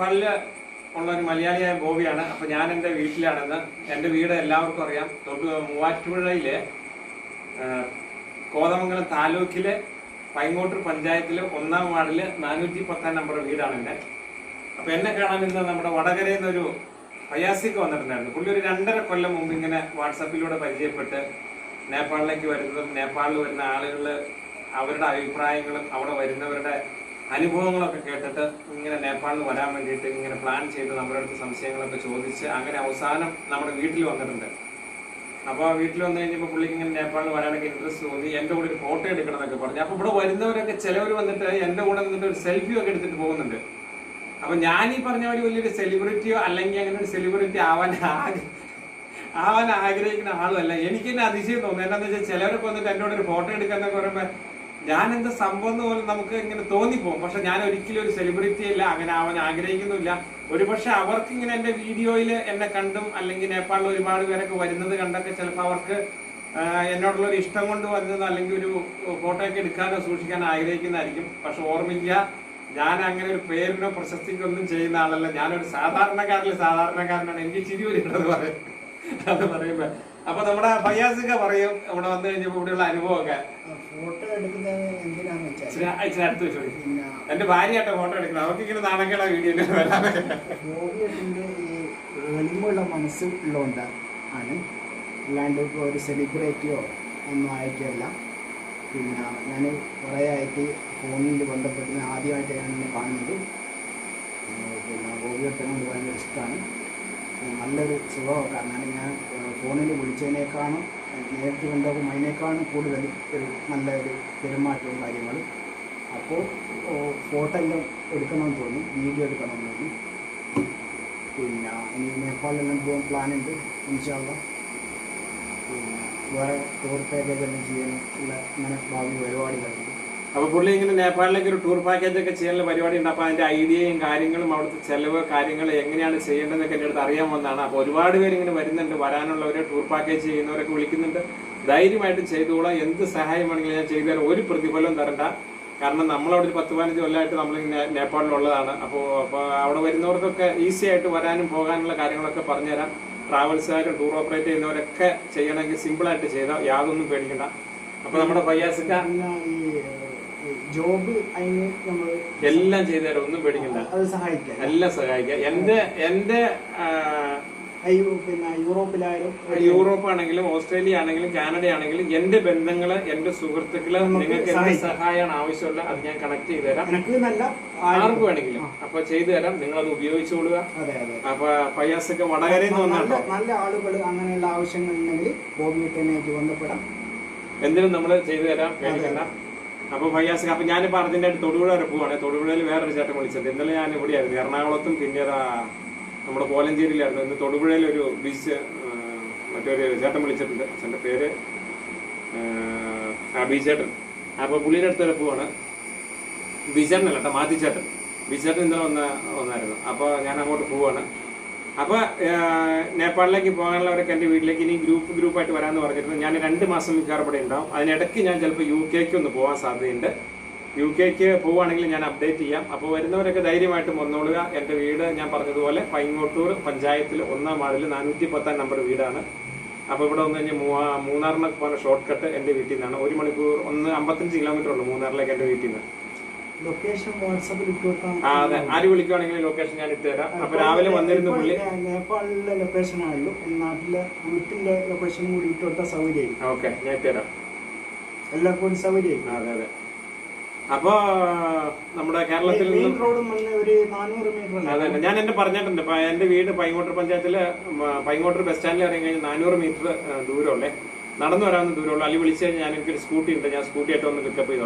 നേപ്പാളിൽ ഉള്ള ഒരു മലയാളിയായ ബോബിയാണ്. അപ്പൊ ഞാൻ എന്റെ വീട്ടിലാണെന്ന് എന്റെ വീട് എല്ലാവർക്കും അറിയാം. തൊട്ട് മൂവാറ്റുപുഴയിലെ കോതമംഗലം താലൂക്കിലെ പൈങ്ങോട്ടൂർ പഞ്ചായത്തിലെ ഒന്നാം വാർഡിൽ നാനൂറ്റി പത്താം നമ്പർ വീടാണ് എന്റെ അപ്പൊ എന്നെ കാണാൻ ഇന്ന് നമ്മുടെ വടകരയിൽ നിന്നൊരു ഫയാസിക്ക് വന്നിട്ടുണ്ടായിരുന്നു. പുള്ളി ഒരു രണ്ടര കൊല്ലം മുമ്പ് ഇങ്ങനെ വാട്സാപ്പിലൂടെ പരിചയപ്പെട്ട് നേപ്പാളിലേക്ക് വരുന്നതും നേപ്പാളിൽ വരുന്ന ആളുകൾ അവരുടെ അഭിപ്രായങ്ങളും അവിടെ വരുന്നവരുടെ അനുഭവങ്ങളൊക്കെ കേട്ടിട്ട് ഇങ്ങനെ നേപ്പാളിൽ വരാൻ വേണ്ടിയിട്ട് ഇങ്ങനെ പ്ലാൻ ചെയ്ത് നമ്മുടെ അടുത്ത് സംശയങ്ങളൊക്കെ ചോദിച്ച് അങ്ങനെ അവസാനം നമ്മുടെ വീട്ടിൽ വന്നിട്ടുണ്ട്. അപ്പോൾ വീട്ടിൽ വന്നു കഴിഞ്ഞപ്പോൾ പുള്ളിക്ക് ഇങ്ങനെ നേപ്പാളിൽ വരാനൊക്കെ ഇൻട്രസ്റ്റ് തോന്നി. എന്റെ കൂടെ ഒരു ഫോട്ടോ എടുക്കണം എന്നൊക്കെ പറഞ്ഞു. അപ്പോൾ ഇവിടെ വരുന്നവരൊക്കെ ചിലവർ വന്നിട്ട് എന്റെ കൂടെ നിന്നിട്ട് ഒരു സെൽഫി ഒക്കെ എടുത്തിട്ട് പോകുന്നുണ്ട്. അപ്പൊ ഞാൻ ഈ പറഞ്ഞ ഒരു വലിയൊരു സെലിബ്രിറ്റിയോ അല്ലെങ്കിൽ അങ്ങനെ ഒരു സെലിബ്രിറ്റി ആവാൻ ആവാൻ ആഗ്രഹിക്കുന്ന ആളുമല്ല എനിക്ക് തന്നെ അതിശയം തോന്നുന്നു. എന്താണെന്ന് വെച്ചാൽ ചിലവരൊക്കെ വന്നിട്ട് എന്നോട് ഒരു ഫോട്ടോ എടുക്കാന്നൊക്കെ പറയുമ്പോ ഞാൻ എന്താ സംഭവം എന്ന് പോലും നമുക്ക് ഇങ്ങനെ തോന്നിപ്പോകും. പക്ഷെ ഞാൻ ഒരിക്കലും ഒരു സെലിബ്രിറ്റി അല്ല. അങ്ങനെ അവൻ ആഗ്രഹിക്കുന്നില്ല ഒരുപക്ഷെ അവർക്ക് ഇങ്ങനെ എന്റെ വീഡിയോയിൽ എന്നെ കണ്ടും അല്ലെങ്കിൽ നേപ്പാളിൽ ഒരുപാട് പേരൊക്കെ വരുന്നത് കണ്ടൊക്കെ ചിലപ്പോൾ അവർക്ക് എന്നോടുള്ളൊരു ഇഷ്ടം കൊണ്ട് വരുന്നത് അല്ലെങ്കിൽ ഒരു ഫോട്ടോ ഒക്കെ എടുക്കാനോ സൂക്ഷിക്കാനോ ആഗ്രഹിക്കുന്നതായിരിക്കും. പക്ഷെ ഓർമ്മിക്കുക ഞാൻ അങ്ങനെ ഒരു പേരിനോ പ്രശസ്തിക്കോ ഒന്നും ചെയ്യുന്ന ആളല്ല. ഞാനൊരു സാധാരണക്കാരിൽ സാധാരണക്കാരനാണ്. എനിക്ക് ചിരി വരുന്നത് പറയും. അത് പറയുമ്പോ അപ്പൊ നമ്മുടെ ഫയ്യാസൊക്കെ പറയും ഇവിടെ വന്നു കഴിഞ്ഞപ്പോ ഇവിടെയുള്ള അനുഭവമൊക്കെ. ഫോട്ടോ എടുക്കുന്നത് എന്തിനാന്ന് വെച്ചാൽ ഇച്ചിരി ഇച്ചിരി അടുത്ത് വെച്ചു. എന്റെ ഭാര്യയായിട്ട് ഫോട്ടോ എടുക്കുന്നത്. അവർക്ക് ഇങ്ങനെ നാണക്കേട വീഡിയോ ഈ എളിമുള്ള മനസ്സ് ഉള്ളതുകൊണ്ട് ആണ്. അല്ലാണ്ട് ഇപ്പോൾ ഒരു സെലിബ്രിറ്റിയോ ഒന്നും ആയിട്ടല്ല. പിന്നെ ഞാൻ കുറേ ആയിട്ട് ഫോണിൽ ബന്ധപ്പെട്ടിന് ആദ്യമായിട്ട് ഞാൻ കാണുന്നത്. പിന്നെ ബോബിയത്തെ കൊണ്ട് ഭയങ്കര ഇഷ്ടമാണ് നല്ലൊരു സ്വഭാവക്കാരനാണ് ഞാൻ ഫോണിൽ വിളിച്ചതിനേക്കാളും നേരിട്ട് കണ്ടപ്പോൾ അതിനേക്കാളും കൂടുതൽ ഒരു നല്ല ഒരു പെരുമാറ്റവും കാര്യങ്ങളും. അപ്പോൾ ഫോട്ടോ എല്ലാം എടുക്കണമെന്ന് തോന്നി വീഡിയോ എടുക്കണമെന്ന് തോന്നി. പിന്നെ ഇനി നേപ്പാളിലെല്ലാം പോകാൻ പ്ലാനുണ്ട് ഇൻഷാള്ള പിന്നെ വേറെ ടൂർ പാക്കേജ് എല്ലാം ചെയ്യാനുള്ള ഇങ്ങനെ അങ്ങനെ ഭാവി പരിപാടികളുണ്ട് അപ്പൊ പുള്ളി ഇങ്ങനെ നേപ്പാളിലേക്ക് ഒരു ടൂർ പാക്കേജ് ഒക്കെ ചെയ്യാനുള്ള പരിപാടി ഉണ്ട് അപ്പൊ അതിന്റെ ഐഡിയയും കാര്യങ്ങളും അവിടുത്തെ ചെലവ് കാര്യങ്ങൾ എങ്ങനെയാണ് ചെയ്യേണ്ടതെന്നൊക്കെ എന്റെ അടുത്ത് അറിയാൻ വന്നതാണ്. അപ്പൊ ഒരുപാട് പേര് ഇങ്ങനെ വരുന്നുണ്ട്. വരാനുള്ളവരെ ടൂർ പാക്കേജ് ചെയ്യുന്നവരൊക്കെ വിളിക്കുന്നുണ്ട്. ധൈര്യമായിട്ട് ചെയ്തോളാം. എന്ത് സഹായം വേണമെങ്കിലും ഞാൻ ചെയ്തു ഒരു പ്രതിഫലം തരണ്ട. കാരണം നമ്മളവിടെ ഒരു പത്ത് പതിനഞ്ച് കൊല്ലമായിട്ട് നമ്മൾ നേപ്പാളിലുള്ളതാണ്. അപ്പോൾ അപ്പോൾ അവിടെ വരുന്നവർക്കൊക്കെ ഈസി ആയിട്ട് വരാനും പോകാനുള്ള കാര്യങ്ങളൊക്കെ പറഞ്ഞുതരാം. ട്രാവൽസുകാരും ടൂർ ഓപ്പറേറ്റ് ചെയ്യുന്നവരൊക്കെ ചെയ്യണമെങ്കിൽ സിമ്പിൾ ആയിട്ട് ചെയ്താൽ യാതൊന്നും പേടിക്കണ്ട. അപ്പോൾ നമ്മുടെ ഈ ജോബ് അതിന് നമ്മൾ എല്ലാം ചെയ്തു തരാം ഒന്നും പേടിക്കണ്ട. അത് സഹായിക്കാം. എല്ലാം സഹായിക്കാം. എന്റെ എന്റെ പിന്നെ യൂറോപ്പിലായാലും യൂറോപ്പ് ആണെങ്കിലും ഓസ്ട്രേലിയ ആണെങ്കിലും കാനഡ ആണെങ്കിലും എന്റെ ബന്ധങ്ങൾ എന്റെ സുഹൃത്തുക്കൾ നിങ്ങൾക്ക് എന്ത് സഹായിക്കാം. സഹായമാണ് ആവശ്യമുള്ള അത് ഞാൻ കണക്ട് ചെയ്തു തരാം ആർക്ക് വേണമെങ്കിലും. അപ്പൊ ചെയ്തു തരാം നിങ്ങൾ അത് ഉപയോഗിച്ചുകൊള്ളുക അപ്പൊ പയ്യാസൊക്കെ ഒക്കെ നിന്ന് നല്ല ആളുകൾ അങ്ങനെയുള്ള ആവശ്യങ്ങൾ ഉണ്ടെങ്കിൽ ബോബിയുട്ടനായിട്ട് ബന്ധപ്പെടാം. എന്തിനും നമ്മൾ ചെയ്തു തരാം പേടിക്കണ്ട അപ്പൊ ഫയ്യാസ് അപ്പൊ ഞാനിപ്പോ അർജന്റായിട്ട് തൊടുപുഴ വരെ പോവാണ്. തൊടുപുഴയിൽ വേറൊരു ചേട്ടൻ വിളിച്ചത് ഇന്നലെ ഞാൻ ഇവിടെയായിരുന്നു എറണാകുളത്തും പിന്നെ നമ്മുടെ കോലഞ്ചേരിയിലായിരുന്നു ഇന്ന് തൊടുപുഴയിൽ ഒരു ബീച്ച് മറ്റൊരു ചേട്ടൻ വിളിച്ചിട്ടുണ്ട്. അച്ഛന്റെ പേര് ആ ബീച്ചേട്ടൻ അപ്പൊ പുള്ളിയുടെ അടുത്ത് വരെ പോവാണ്. ബീച്ചേട്ടനല്ല കേട്ടോ മാത്തിച്ചേട്ടൻ ബീച്ചേട്ടൻ ഇന്നലെ വന്ന വന്നായിരുന്നു. അപ്പൊ ഞാൻ അങ്ങോട്ട് പോവാണ്. അപ്പൊ ഏഹ്, നേപ്പാളിലേക്ക് പോകാനുള്ളവരൊക്കെ എന്റെ വീട്ടിലേക്ക് ഇനി ഗ്രൂപ്പ് ഗ്രൂപ്പായിട്ട് വരാമെന്ന് പറഞ്ഞിരുന്നു. ഞാൻ രണ്ട് മാസം മിക്കവാറും ഉണ്ടാവും. അതിനിടയ്ക്ക് ഞാൻ ചിലപ്പോൾ യു കെക്ക് ഒന്ന് പോകാൻ സാധ്യതയുണ്ട്. യു കെക്ക് പോവുകയാണെങ്കിൽ ഞാൻ അപ്ഡേറ്റ് ചെയ്യാം. അപ്പോൾ വരുന്നവരൊക്കെ ധൈര്യമായിട്ട് വന്നോളുക. എന്റെ വീട് ഞാൻ പറഞ്ഞതുപോലെ പൈങ്ങോട്ടൂർ പഞ്ചായത്തിൽ ഒന്നാം വാർഡിൽ നാനൂറ്റി പത്താം നമ്പർ വീടാണ്. അപ്പോൾ ഇവിടെ വന്നു കഴിഞ്ഞാൽ മൂവാ മൂന്നാറിനൊക്കെ പോകുന്ന ഷോർട്ട് കട്ട് എന്റെ വീട്ടിൽ നിന്നാണ്. ഒരു മണിക്കൂർ ഒന്ന് അമ്പത്തഞ്ച് കിലോമീറ്റർ ഉള്ളൂ മൂന്നാറിലേക്ക് എന്റെ വീട്ടിൽ നിന്ന്. ലൊക്കേഷൻ വാട്സാപ്പിൽ ഇട്ട് ആ അതെ. ആര് വിളിക്കുവാണെങ്കിൽ ലൊക്കേഷൻ ഞാൻ ഇട്ട് തരാം. അപ്പൊ രാവിലെ വന്നിരുന്നു പുള്ളി നേപ്പാളിലെ ലൊക്കേഷൻ ആണല്ലോ. നാട്ടിലെ വീട്ടിന്റെ ലൊക്കേഷൻ കൂടി ഇട്ട് കൊടുത്താൽ ഓക്കെ ഞാൻ ഇട്ട് തരാം. കൂടി ഒരു സൗകര്യമായി ആ, അതെ അതെ. അപ്പോ നമ്മുടെ കേരളത്തിൽ അതെ. ഞാൻ എന്റെ പറഞ്ഞിട്ടുണ്ട്. എന്റെ വീട് പൈങ്ങോട്ടൂർ പഞ്ചായത്തിൽ പൈങ്ങോട്ടർ പൈങ്ങോട്ടൂർ ബസ് സ്റ്റാൻഡിൽ ഇറങ്ങി കഴിഞ്ഞാൽ നാനൂറ് മീറ്റർ ദൂരമുള്ളേ. നടന്നു വരാവുന്ന ദൂരമുള്ളൂ. അല്ലെങ്കിൽ വിളിച്ചു കഴിഞ്ഞാൽ ഞാൻ എനിക്കൊരു സ്കൂട്ടി ഉണ്ട്. ഞാൻ സ്കൂട്ടി ആയിട്ട് ഒന്ന് പിക്കപ്പ് ചെയ്തോളാം.